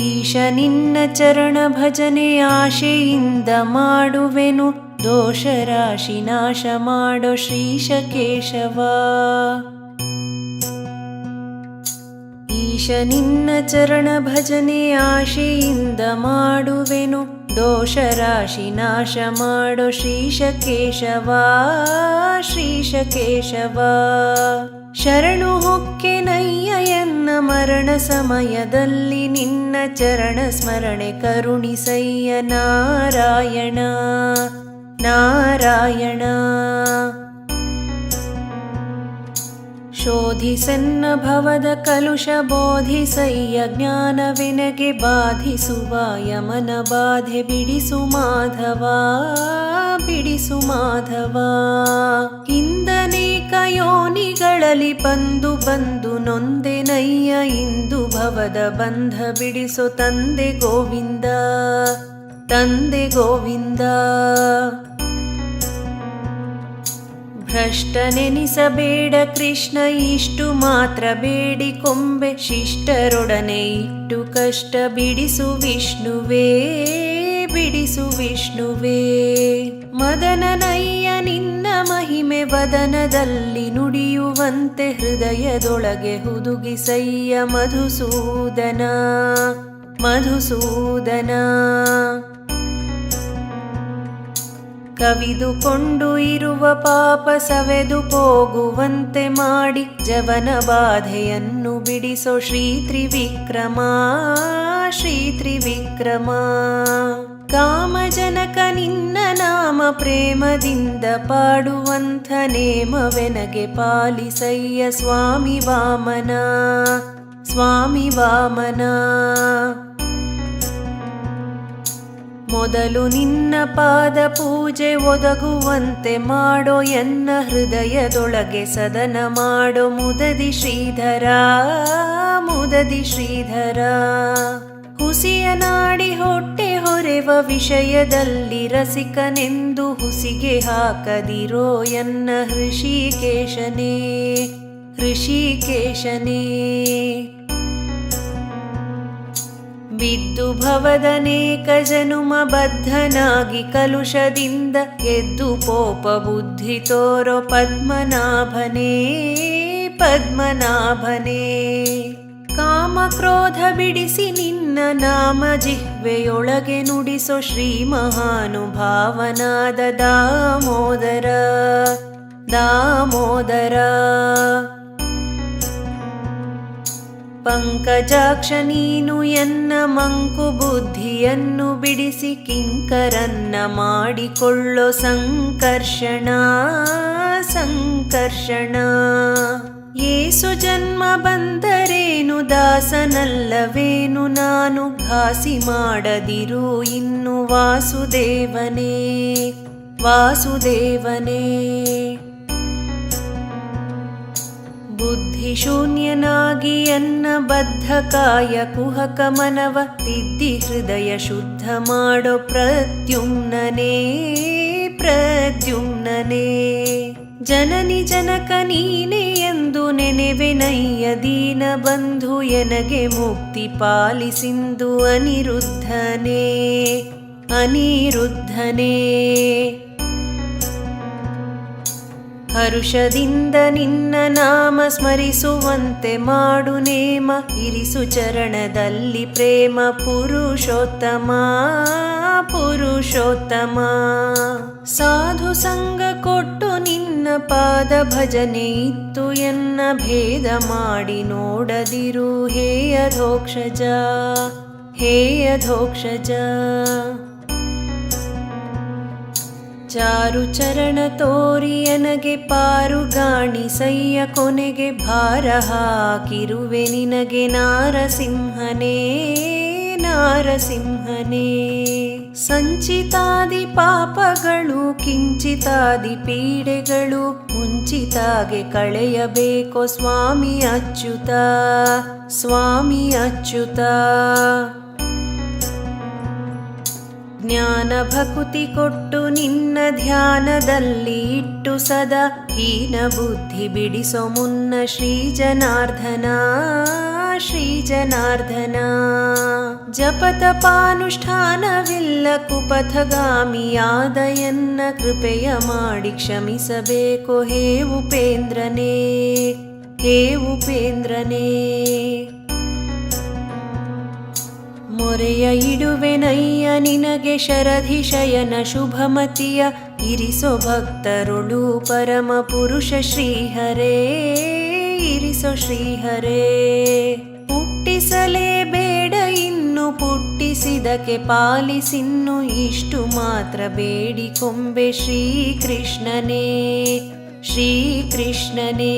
ಈಶ ನಿನ್ನ ಚರಣ ಭಜನೆ ಆಶೆಯಿಂದ ಮಾಡುವೆನು. ದೋಷ ರಾಶಿ ನಾಶ ಮಾಡೋ ಶ್ರೀಶ ಕೇಶವ ಈಶ ನಿನ್ನ ಚರಣ ಭಜನೆ ಆಶೆಯಿಂದ ಮಾಡುವೆನು. ದೋಷ ರಾಶಿ ನಾಶ ಮಾಡೋ ಶ್ರೀಶ ಕೇಶವ ಶ್ರೀಶ ಕೇಶವ ಶರಣು ಹೊಕ್ಕೆನಯ್ಯ ಎನ್ನ ಮರಣ ಸಮಯದಲ್ಲಿ ನಿನ್ನ ಚರಣ ಸ್ಮರಣೆ ಕರುಣಿಸಯ್ಯ ನಾರಾಯಣ ನಾರಾಯಣ. ಶೋಧಿಸನ್ನ ಭವದ ಕಲುಷ ಬೋಧಿಸಯ್ಯ ಜ್ಞಾನವಿನಗೆ ಬಾಧಿಸುವ ಯಮನ ಬಾಧೆ ಬಿಡಿಸು ಮಾಧವ ಬಿಡಿಸು ಮಾಧವ. ಯೋನಿಗಳಲ್ಲಿ ಬಂದು ಬಂದು ನೊಂದೆನಯ್ಯ ಇಂದು ಭವದ ಬಂಧ ಬಿಡಿಸೋ ತಂದೆ ಗೋವಿಂದ ತಂದೆ ಗೋವಿಂದ. ಭ್ರಷ್ಟನೆನಿಸಬೇಡ ಕೃಷ್ಣ, ಇಷ್ಟು ಮಾತ್ರ ಬೇಡಿ ಕೊಂಬೆ. ಶಿಷ್ಟರೊಡನೆ ಇಟ್ಟು ಕಷ್ಟ ಬಿಡಿಸು ವಿಷ್ಣುವೇ. ಬಿಡಿಸು ವಿಷ್ಣುವೇ. ಮದನನಯ್ಯ, ನಿನ್ನ ಮಹಿಮೆ ವದನದಲ್ಲಿ ನುಡಿಯುವಂತೆ ಹೃದಯದೊಳಗೆ ಹುದುಗಿಸಯ್ಯ ಮಧುಸೂದನ ಮಧುಸೂದನ. ಕವಿದುಕೊಂಡು ಇರುವ ಪಾಪ ಸವೆದು ಹೋಗುವಂತೆ ಮಾಡಿ ಜವನ ಬಾಧೆಯನ್ನು ಬಿಡಿಸೋ ಶ್ರೀ ತ್ರಿವಿಕ್ರಮ ಶ್ರೀ ತ್ರಿವಿಕ್ರಮ. ಕಾಮಜನಕ ನಿನ್ನ ನಾಮ ಪ್ರೇಮದಿಂದ ಪಾಡುವಂಥ ನೇಮವೆನಗೆ ಪಾಲಿಸಯ್ಯ ಸ್ವಾಮಿ ವಾಮನ ಸ್ವಾಮಿ ವಾಮನ. ಮೊದಲು ನಿನ್ನ ಪಾದ ಪೂಜೆ ಒದಗುವಂತೆ ಮಾಡೋ ಎನ್ನ ಹೃದಯದೊಳಗೆ ಸದನ ಮಾಡೋ ಮುದದಿ ಶ್ರೀಧರ ಮುದದಿ ಶ್ರೀಧರ. ಹುಸಿಯ ನಾಡಿ ಹೊಟ್ಟೆ ಹೊರೆವ ವಿಷಯದಲ್ಲಿ ರಸಿಕನೆಂದು ಹುಸಿಗೆ ಹಾಕದಿರೋ ಎನ್ನ ಹೃಷಿಕೇಶನೇ ಹೃಷಿಕೇಶನೇ. ಬಿದ್ದು ಭವದನೇಕ ಜನುಮ ಬದ್ಧನಾಗಿ ಕಲುಷದಿಂದ ಎದ್ದು ಪೋಪ ಬುದ್ಧಿ ತೋರೋ ಪದ್ಮನಾಭನೇ ಪದ್ಮನಾಭನೇ. ಕಾಮ ಕ್ರೋಧ ಬಿಡಿಸಿ ನಿನ್ನ ನಾಮ ಜಿಹ್ವೆಯೊಳಗೆ ನುಡಿಸೋ ಶ್ರೀ ಮಹಾನುಭಾವನಾದ ದಾಮೋದರ ದಾಮೋದರ. ಪಂಕಜಾಕ್ಷ ನೀನು ಎನ್ನ ಮಂಕು ಬುದ್ಧಿಯನ್ನು ಬಿಡಿಸಿ ಕಿಂಕರನ್ನ ಮಾಡಿಕೊಳ್ಳೋ ಸಂಕರ್ಷಣ ಸಂಕರ್ಷಣ. ಏಸು ಜನ್ಮ ಬಂದರೇನು? ದಾಸನಲ್ಲವೇನು? ನಾನು ಭಾಸಿ ಮಾಡದಿರು ಇನ್ನು ವಾಸುದೇವನೇ ವಾಸುದೇವನೇ. ಬುದ್ಧಿಶೂನ್ಯನಾಗಿ ಎನ್ನ ಬದ್ಧ ಕಾಯ ಕುಹಕ ಮನವ ತಿದ್ದಿ ಹೃದಯ ಶುದ್ಧ ಮಾಡೋ ಪ್ರತ್ಯುಮ್ನೇ ಪ್ರತ್ಯುಮ್ನೇ ಜನನಿ ಜನಕ ನೀನೆ ಎಂದು ನೆನೆವೆನಯ್ಯ ದೀನ ಬಂಧು ಎನಗೆ ಮುಕ್ತಿ ಪಾಲಿಸಿಂದು ಅನಿರುದ್ಧನೇ ಅನಿರುದ್ಧನೇ. ಹರುಷದಿಂದ ನಿನ್ನ ನಾಮ ಸ್ಮರಿಸುವಂತೆ ಮಾಡು ನೇಮ. ಇರಿಸು ಚರಣದಲ್ಲಿ ಪ್ರೇಮ ಪುರುಷೋತ್ತಮ ಪುರುಷೋತ್ತಮ. ಸಾಧು ಸಂಗ ಕೊಟ್ಟು ನಿನ್ನ ಪಾದ ಭಜನೆ ಇತ್ತು ಎನ್ನ ಭೇದ ಮಾಡಿ ನೋಡದಿರು. ಹೇಯ ಧೋಕ್ಷಜ, ಹೇಯ ಅಧೋಕ್ಷಜ ಚಾರು ಚರಣ ತೋರಿಯನಗೆ ಪಾರುಗಾಣಿಸಯ್ಯ ಕೊನೆಗೆ ಭಾರ ಹಾಕಿರುವೆ ನಿನಗೆ ನಾರಸಿಂಹನೇ ನಾರಸಿಂಹನೇ. ಸಂಚಿತಾದಿ ಪಾಪಗಳು, ಕಿಂಚಿತಾದಿ ಪೀಡೆಗಳು ಮುಂಚಿತಾಗೆ ಕಳೆಯಬೇಕೋ ಸ್ವಾಮಿ ಅಚ್ಯುತ ಸ್ವಾಮಿ ಅಚ್ಯುತ. ಜ್ಞಾನ ಭಕುತಿ ಕೊಟ್ಟು ನಿನ್ನ ಧ್ಯಾನದಲ್ಲಿ ಇಟ್ಟು ಸದಾ ಹೀನ ಬುದ್ಧಿ ಬಿಡಿಸೋ ಮುನ್ನ ಶ್ರೀ ಜನಾರ್ದನ ಶ್ರೀ ಜನಾರ್ದನ ಜಪತಪಾನುಷ್ಠಾನವಿಲ್ಲ ಕುಪಥಗಾಮಿಯಾದಯನ್ನ ಕೃಪೆಯ ಮಾಡಿ ಕ್ಷಮಿಸಬೇಕು. ಹೇ ಉಪೇಂದ್ರನೇ ಹೇ ಉಪೇಂದ್ರನೇ. ಮೊರೆಯ ಇಡುವೆನಯ್ಯ, ನಿನಗೆ ಶರಧಿಶಯನ ಶುಭಮತಿಯ, ಇರಿಸೋ ಭಕ್ತರುಳು ಪರಮ ಪುರುಷ ಶ್ರೀಹರೇ, ಇರಿಸೋ ಶ್ರೀಹರೇ. ಹುಟ್ಟಿಸಲೇಬೇಡ ಇನ್ನು ಪುಟ್ಟಿಸಿದಕ್ಕೆ ಪಾಲಿಸಿನ್ನು ಇಷ್ಟು ಮಾತ್ರ ಬೇಡಿ ಕೊಂಬೆ ಶ್ರೀಕೃಷ್ಣನೇ ಶ್ರೀಕೃಷ್ಣನೇ.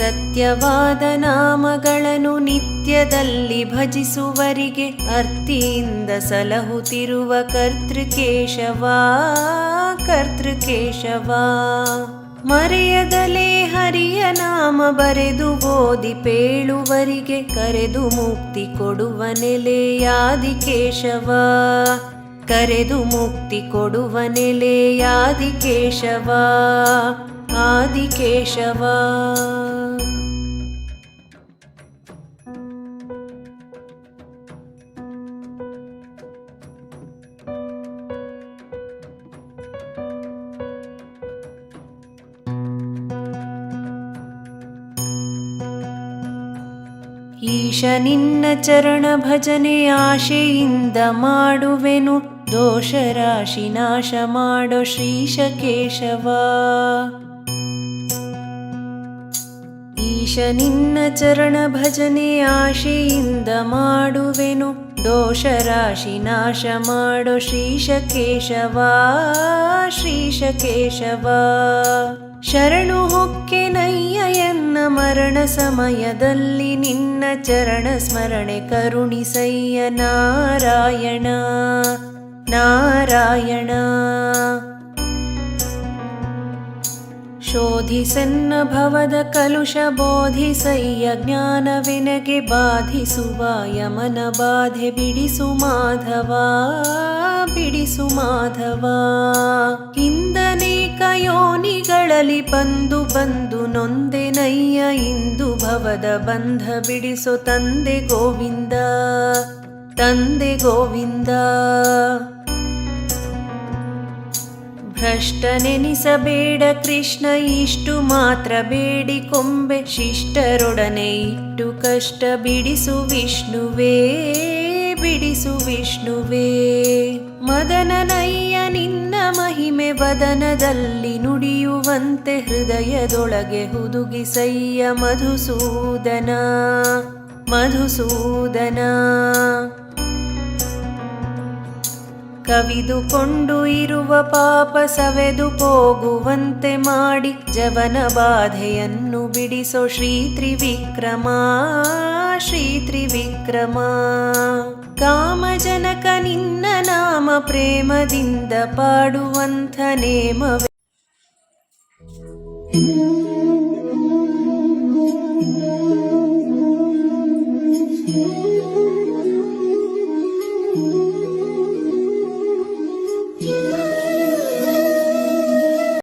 ಸತ್ಯವಾದ ನಾಮಗಳನ್ನು ನಿತ್ಯದಲ್ಲಿ ಭಜಿಸುವರಿಗೆ ಅರ್ತಿಯಿಂದ ಸಲಹುತ್ತಿರುವ ಕರ್ತೃಕೇಶವ ಕರ್ತೃಕೇಶವ. ಮರೆಯದಲೇ ಹರಿಯ ನಾಮ ಬರೆದು ಓದಿ ಪೇಳುವರಿಗೆ ಕರೆದು ಮುಕ್ತಿ ಕೊಡುವ ನೆಲೆಯಾದಿ ಕೇಶವ ಕರೆದು ಮುಕ್ತಿ ಕೊಡುವ ನೆಲೆಯಾದಿ ಕೇಶವ ಆದಿಕೇಶವ. ಈಶ ನಿನ್ನ ಚರಣ ಭಜನೆ ಆಶೆಯಿಂದ ಮಾಡುವೆನು ದೋಷ ರಾಶಿ ನಾಶ ಮಾಡೋ ಶ್ರೀಶ ಕೇಶವ ಈಶ ನಿನ್ನ ಚರಣ ಭಜನೆ ಆಶೆಯಿಂದ ಮಾಡುವೆನು ದೋಷ ರಾಶಿ ನಾಶ ಮಾಡೋ ಶ್ರೀಶ ಕೇಶವ ಶ್ರೀಶ ಕೇಶವ ಶರಣು ಎನ್ನ ಮರಣ ಸಮಯದಲ್ಲಿ ನಿನ್ನ ಚರಣ ಸ್ಮರಣೆ ಕರುಣಿಸಯ್ಯ ನಾರಾಯಣ ನಾರಾಯಣ. ಶೋಧಿಸನ್ನ ಭವದ ಕಲುಷ ಬೋಧಿಸಯ್ಯ ಜ್ಞಾನವೆನಗೆ ಬಾಧಿಸುವ ಯಮನ ಬಾಧೆ ಬಿಡಿಸು ಮಾಧವ ಬಿಡಿಸು ಮಾಧವ. ಇಂದನೇಕ ಯೋನಿಗಳಲ್ಲಿ ಬಂದು ಬಂದು ನೊಂದೆನಯ್ಯ ಇಂದು ಭವದ ಬಂಧ ಬಿಡಿಸು ತಂದೆ ಗೋವಿಂದ ತಂದೆ ಗೋವಿಂದ. ಭ್ರಷ್ಟನೆನಿಸಬೇಡ ಕೃಷ್ಣ ಇಷ್ಟು ಮಾತ್ರ ಬೇಡಿಕೊಂಬೆ ಶಿಷ್ಟರೊಡನೆ ಇಟ್ಟು ಕಷ್ಟ ಬಿಡಿಸು ವಿಷ್ಣುವೇ ಬಿಡಿಸು ವಿಷ್ಣುವೇ. ಮದನನಯ್ಯ ನಿನ್ನ ಮಹಿಮೆ ವದನದಲ್ಲಿ ನುಡಿಯುವಂತೆ ಹೃದಯದೊಳಗೆ ಹುದುಗಿಸಯ್ಯ ಮಧುಸೂದನ ಮಧುಸೂದನ. ಕವಿದುಕೊಂಡು ಇರುವ ಪಾಪ ಸವೆದು ಹೋಗುವಂತೆ ಮಾಡಿ ಜವನ ಬಾಧೆಯನ್ನು ಬಿಡಿಸೋ ಶ್ರೀ ತ್ರಿವಿಕ್ರಮ ಶ್ರೀ ತ್ರಿವಿಕ್ರಮ. ಕಾಮಜನಕ ನಿನ್ನ ನಾಮ ಪ್ರೇಮದಿಂದ ಪಾಡುವಂಥ ನೇಮವೇ.